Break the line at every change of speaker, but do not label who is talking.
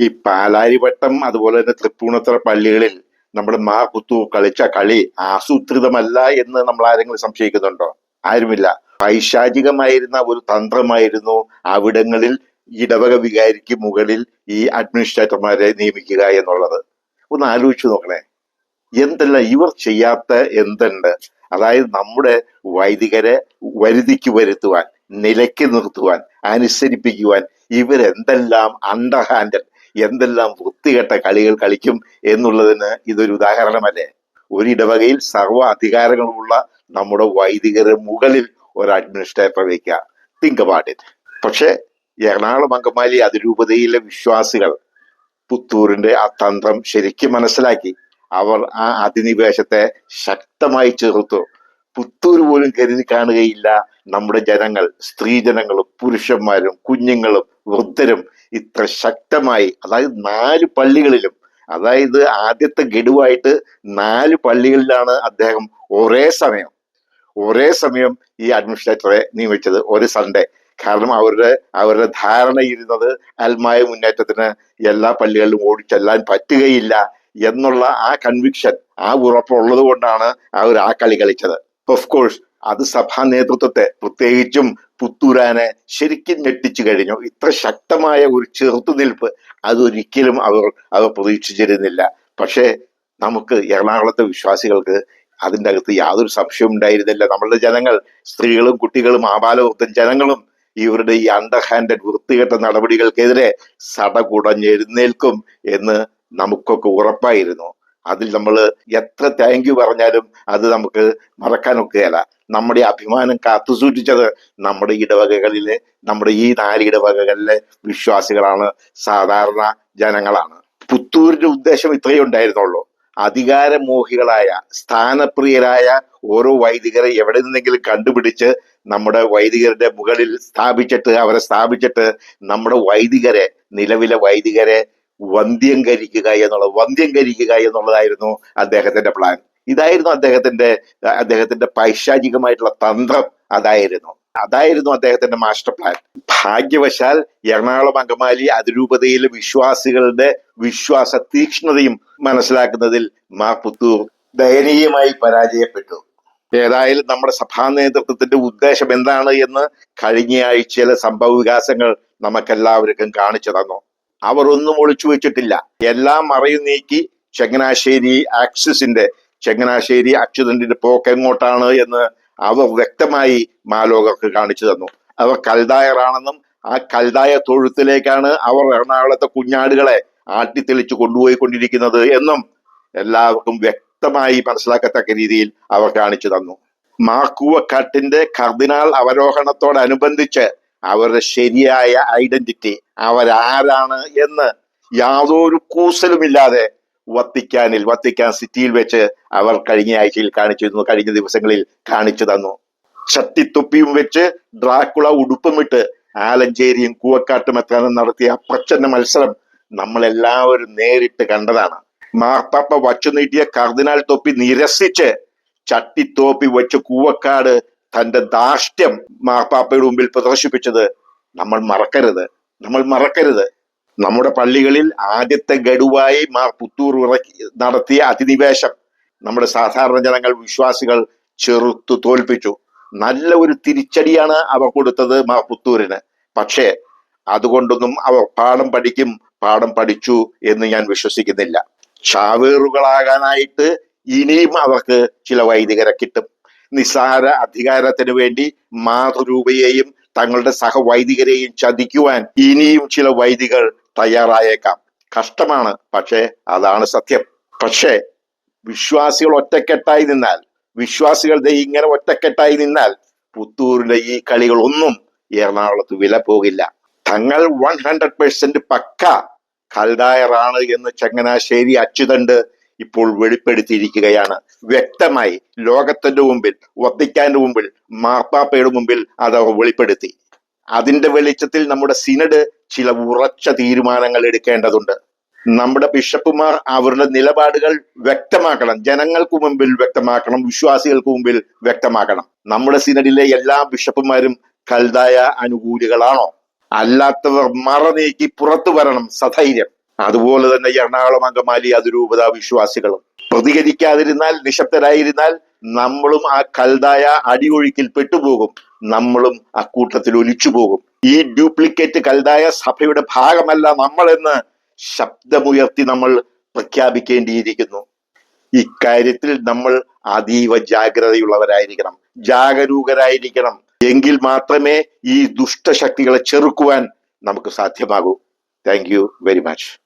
ഈ പാലാരിവട്ടം അതുപോലെ തന്നെ തൃപ്പൂണിത്തറ പള്ളികളിൽ നമ്മുടെ മാ കുത്തു കളിച്ച കളി ആസൂത്രിതമല്ല എന്ന് നമ്മൾ ആരെങ്കിലും സംശയിക്കുന്നുണ്ടോ? ആരുമില്ല. പൈശാചികമായിരുന്ന ഒരു തന്ത്രമായിരുന്നു അവിടങ്ങളിൽ ഇടവക വികാരിക്ക് മുകളിൽ ഈ അഡ്മിനിസ്ട്രേറ്റർമാരെ നിയമിക്കുക എന്നുള്ളത്. ഒന്ന് ആലോചിച്ചു നോക്കണേ. എന്തല്ല ഇവർ ചെയ്യാത്ത എന്തുണ്ട്? അതായത് നമ്മുടെ വൈദികരെ വരുതിക്ക് വരുത്തുവാൻ നിലയ്ക്ക് നിർത്തുവാൻ അനുസരിപ്പിക്കുവാൻ ഇവരെന്തെല്ലാം അണ്ടർഹാൻഡ് എന്തെല്ലാം വൃത്തികെട്ട കളികൾ കളിക്കും എന്നുള്ളതിന് ഇതൊരു ഉദാഹരണമല്ലേ? ഒരിടവകയിൽ സർവ അധികാരങ്ങളുള്ള നമ്മുടെ വൈദികരുടെ മുകളിൽ ഒരു അഡ്മിനിസ്ട്രേറ്റർ വയ്ക്കുക. തിങ്ക് അബൌട്ട് ഇറ്റ് പക്ഷേ എറണാകുളം അങ്കമാലി അതിരൂപതയിലെ വിശ്വാസികൾ പുത്തൂരിന്റെ ആ തന്ത്രം ശരിക്കും മനസ്സിലാക്കി. അവർ ആ അധിനിവേശത്തെ ശക്തമായി ചെറുത്തു. പുത്തൂർ പോലും കരുതി കാണുകയില്ല നമ്മുടെ ജനങ്ങൾ സ്ത്രീജനങ്ങളും പുരുഷന്മാരും കുഞ്ഞുങ്ങളും വൃദ്ധരും ഇത്ര ശക്തമായി അതായത് നാല് പള്ളികളിലും അതായത് ആദ്യത്തെ ഗഡുവായിട്ട് നാല് പള്ളികളിലാണ് അദ്ദേഹം ഒരേ സമയം ഒരേ സമയം ഈ അഡ്മിനിസ്ട്രേറ്ററെ നിയമിച്ചത് ഒരു സൺഡേ കാരണം അവരുടെ അവരുടെ ധാരണ ഇരുന്നത് അൽമായ മുന്നേറ്റത്തിന് എല്ലാ പള്ളികളിലും ഓടിച്ചെല്ലാൻ പറ്റുകയില്ല എന്നുള്ള ആ കൺവിക്ഷൻ ആ ഉറപ്പുള്ളത് കൊണ്ടാണ് അവർ ആ കളി കളിച്ചത്. ഓഫ് കോഴ്സ് അത് സഭാ നേതൃത്വത്തെ പ്രത്യേകിച്ചും പുത്തൂരാനെ ശരിക്കും ഞെട്ടിച്ചു കഴിഞ്ഞു. ഇത്ര ശക്തമായ ഒരു ചെറുത്തുനിൽപ്പ് അതൊരിക്കലും അവർ അവർ പ്രതീക്ഷിച്ചിരുന്നില്ല. പക്ഷേ നമുക്ക് എറണാകുളത്തെ വിശ്വാസികൾക്ക് അതിന്റെ അകത്ത് യാതൊരു സംശയവും ഉണ്ടായിരുന്നില്ല. നമ്മളുടെ ജനങ്ങൾ സ്ത്രീകളും കുട്ടികളും ആബാലവൃദ്ധം ജനങ്ങളും ഇവരുടെ ഈ അണ്ടർ ഹാൻഡഡ് വൃത്തികെട്ട നടപടികൾക്കെതിരെ സട സടകുടഞ്ഞെഴുന്നേൽക്കും എന്ന് നമുക്കൊക്കെ ഉറപ്പായിരുന്നു. അതിൽ നമ്മൾ എത്ര താങ്ക് യു പറഞ്ഞാലും അത് നമുക്ക് മറക്കാനൊക്കുകയല്ല നമ്മുടെ അഭിമാനം കാത്തുസൂക്ഷിച്ചത് നമ്മുടെ ഇടവകകളിലെ നമ്മുടെ ഈ നാല് ഇടവകകളിലെ വിശ്വാസികളാണ് സാധാരണ ജനങ്ങളാണ്. പുത്തൂരിന്റെ ഉദ്ദേശം ഇത്രയേ ഉണ്ടായിരുന്നുള്ളൂ. അധികാരമോഹികളായ സ്ഥാനപ്രിയരായ ഓരോ വൈദികരെ എവിടെ നിന്നെങ്കിലും കണ്ടുപിടിച്ച് നമ്മുടെ വൈദികരുടെ മുകളിൽ സ്ഥാപിച്ചിട്ട് അവരെ സ്ഥാപിച്ചിട്ട് നമ്മുടെ വൈദികരെ നിലവിലെ വൈദികരെ വന്ധ്യംകരിക്കുക എന്നുള്ളത് വന്ധ്യംകരിക്കുക എന്നുള്ളതായിരുന്നു അദ്ദേഹത്തിന്റെ പ്ലാൻ ഇതായിരുന്നു അദ്ദേഹത്തിന്റെ അദ്ദേഹത്തിന്റെ പൈശാചികമായിട്ടുള്ള തന്ത്രം. അതായിരുന്നു അതായിരുന്നു അദ്ദേഹത്തിന്റെ മാസ്റ്റർ പ്ലാൻ ഭാഗ്യവശാൽ എറണാകുളം അങ്കമാലി അതിരൂപതയിലെ വിശ്വാസികളുടെ വിശ്വാസ തീക്ഷ്ണതയും മനസ്സിലാക്കുന്നതിൽ മാ പുത്തൂർ ദയനീയമായി പരാജയപ്പെട്ടു. ഏതായാലും നമ്മുടെ സഭാ നേതൃത്വത്തിന്റെ ഉദ്ദേശം എന്താണ് എന്ന് കഴിഞ്ഞ ആഴ്ചയിലെ സംഭവ വികാസങ്ങൾ നമുക്കെല്ലാവർക്കും കാണിച്ചു തന്നു. അവർ ഒന്നും ഒളിച്ചു വെച്ചിട്ടില്ല. എല്ലാം മറയും നീക്കി ചങ്ങനാശ്ശേരി ആക്സിസിന്റെ ചങ്ങനാശ്ശേരി അച്യുതന്റെ പോക്ക് എങ്ങോട്ടാണ് എന്ന് അവർ വ്യക്തമായി മാലോകർക്ക് കാണിച്ചു തന്നു. അവർ കൽദായറാണെന്നും ആ കൽദായ തൊഴുത്തിലേക്കാണ് അവർ എറണാകുളത്തെ കുഞ്ഞാടുകളെ ആട്ടിത്തെളിച്ച് കൊണ്ടുപോയിക്കൊണ്ടിരിക്കുന്നത് എന്നും എല്ലാവർക്കും വ്യക്തമായി മനസ്സിലാക്കത്തക്ക രീതിയിൽ അവർ കാണിച്ചു തന്നു. മാക്കുവക്കാട്ടിന്റെ കർദിനാൾ അവരോഹണത്തോടനുബന്ധിച്ച് അവരുടെ ശരിയായ ഐഡന്റിറ്റി അവരാരാണ് എന്ന് യാതൊരു കൂസലുമില്ലാതെ വത്തിക്കാനിൽ വത്തിക്കാൻ സിറ്റിയിൽ വെച്ച് അവർ കഴിഞ്ഞ ആഴ്ചയിൽ കാണിച്ചു തന്നു കഴിഞ്ഞ ദിവസങ്ങളിൽ കാണിച്ചു തന്നു. ചട്ടിത്തൊപ്പിയും വെച്ച് ഡ്രാക്കുള ഉടുപ്പുമിട്ട് ആലഞ്ചേരിയും കൂവക്കാട്ടും എത്താനും നടത്തിയ പ്രച്ഛന്ന മത്സരം നമ്മളെല്ലാവരും നേരിട്ട് കണ്ടതാണ്. മാർപ്പാപ്പ വച്ചു നീട്ടിയ കർദിനാൾ തൊപ്പി നിരസിച്ച് ചട്ടിത്തോപ്പി വെച്ച് കൂവക്കാട് തന്റെ ധാഷ്ട്യം മാർപ്പാപ്പയുടെ മുമ്പിൽ പ്രദർശിപ്പിച്ചത് നമ്മൾ മറക്കരുത്. നമ്മൾ മറക്കരുത്. നമ്മുടെ പള്ളികളിൽ ആദ്യത്തെ ഗഡുവായി മാർ പുത്തൂർ ഇറക്കി നടത്തിയ അധിനിവേശം നമ്മുടെ സാധാരണ ജനങ്ങൾ വിശ്വാസികൾ ചെറുത്തു തോൽപ്പിച്ചു. നല്ല ഒരു തിരിച്ചടിയാണ് അവർ കൊടുത്തത് മാർ പുത്തൂരിന്. പക്ഷേ അതുകൊണ്ടൊന്നും അവർ പാഠം പഠിക്കും പാഠം പഠിച്ചു എന്ന് ഞാൻ വിശ്വസിക്കുന്നില്ല. ചാവേറുകളാകാനായിട്ട് ഇനിയും അവർക്ക് ചില വൈദികരെ കിട്ടും. നിസ്സാര അധികാരത്തിന് വേണ്ടി മാതൃരൂപയെയും തങ്ങളുടെ സഹവൈദികരെയും ചതിക്കുവാൻ ഇനിയും ചില വൈദികൾ തയ്യാറായേക്കാം. കഷ്ടമാണ് പക്ഷേ അതാണ് സത്യം. പക്ഷേ വിശ്വാസികൾ ഒറ്റക്കെട്ടായി നിന്നാൽ വിശ്വാസികൾ ഇങ്ങനെ ഒറ്റക്കെട്ടായി നിന്നാൽ പുത്തൂരിലെ ഈ കളികൾ ഒന്നും എറണാകുളത്ത് വില പോകില്ല. തങ്ങൾ വൺ ഹൺഡ്രഡ് പെർസെന്റ് പക്ക കൽഡായറാണ് എന്ന് ചങ്ങനാശ്ശേരി അച്യുതണ്ട് ഇപ്പോൾ വെളിപ്പെടുത്തിയിരിക്കുകയാണ്. വ്യക്തമായി ലോകത്തിന്റെ മുമ്പിൽ വത്തിക്കാന്റെ മുമ്പിൽ മാർപ്പാപ്പയുടെ മുമ്പിൽ അത് വെളിപ്പെടുത്തി. അതിന്റെ വെളിച്ചത്തിൽ നമ്മുടെ സിനഡ് ചില ഉറച്ച തീരുമാനങ്ങൾ എടുക്കേണ്ടതുണ്ട്. നമ്മുടെ ബിഷപ്പുമാർ അവരുടെ നിലപാടുകൾ വ്യക്തമാക്കണം. ജനങ്ങൾക്ക് മുമ്പിൽ വ്യക്തമാക്കണം. വിശ്വാസികൾക്ക് മുമ്പിൽ വ്യക്തമാക്കണം. നമ്മുടെ സിനഡിലെ എല്ലാ ബിഷപ്പുമാരും കൽതായ അനുകൂലികളാണോ? അല്ലാത്തവർ മറ നീക്കി പുറത്തു വരണം. സധൈര്യം. അതുപോലെ തന്നെ എറണാകുളം അങ്കമാലി അതിരൂപത വിശ്വാസികളും. പ്രതികരിക്കാതിരുന്നാൽ നിശബ്ദരായിരുന്നാൽ നമ്മളും ആ കൽതായ അടിയൊഴുക്കിൽ പെട്ടുപോകും. നമ്മളും ആ കൂട്ടത്തിൽ ഒലിച്ചു പോകും ഈ ഡ്യൂപ്ലിക്കേറ്റ് കൽതായ സഭയുടെ ഭാഗമല്ല നമ്മളെന്ന് ശബ്ദമുയർത്തി നമ്മൾ പ്രഖ്യാപിക്കേണ്ടിയിരിക്കുന്നു. ഇക്കാര്യത്തിൽ നമ്മൾ അതീവ ജാഗ്രതയുള്ളവരായിരിക്കണം. ജാഗരൂകരായിരിക്കണം. എങ്കിൽ മാത്രമേ ഈ ദുഷ്ടശക്തികളെ ചെറുക്കുവാൻ നമുക്ക് സാധ്യമാകൂ. Thank you very much